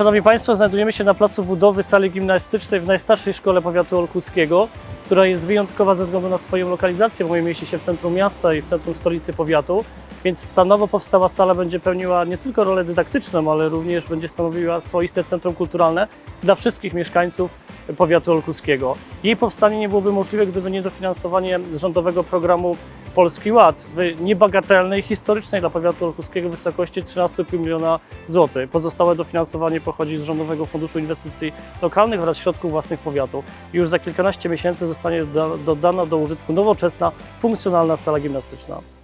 Szanowni Państwo, znajdujemy się na placu budowy sali gimnastycznej w najstarszej szkole powiatu olkuskiego, która jest wyjątkowa ze względu na swoją lokalizację, bo mieści się w centrum miasta i w centrum stolicy powiatu, więc ta nowo powstała sala będzie pełniła nie tylko rolę dydaktyczną, ale również będzie stanowiła swoiste centrum kulturalne dla wszystkich mieszkańców powiatu olkuskiego. Jej powstanie nie byłoby możliwe, gdyby nie dofinansowanie rządowego programu Polski Ład w niebagatelnej, historycznej dla powiatu olkuskiego wysokości 13,5 miliona zł. Pozostałe dofinansowanie pochodzi z Rządowego Funduszu Inwestycji Lokalnych oraz środków własnych powiatu. Już za kilkanaście miesięcy zostanie doda- dodana do użytku nowoczesna, funkcjonalna sala gimnastyczna.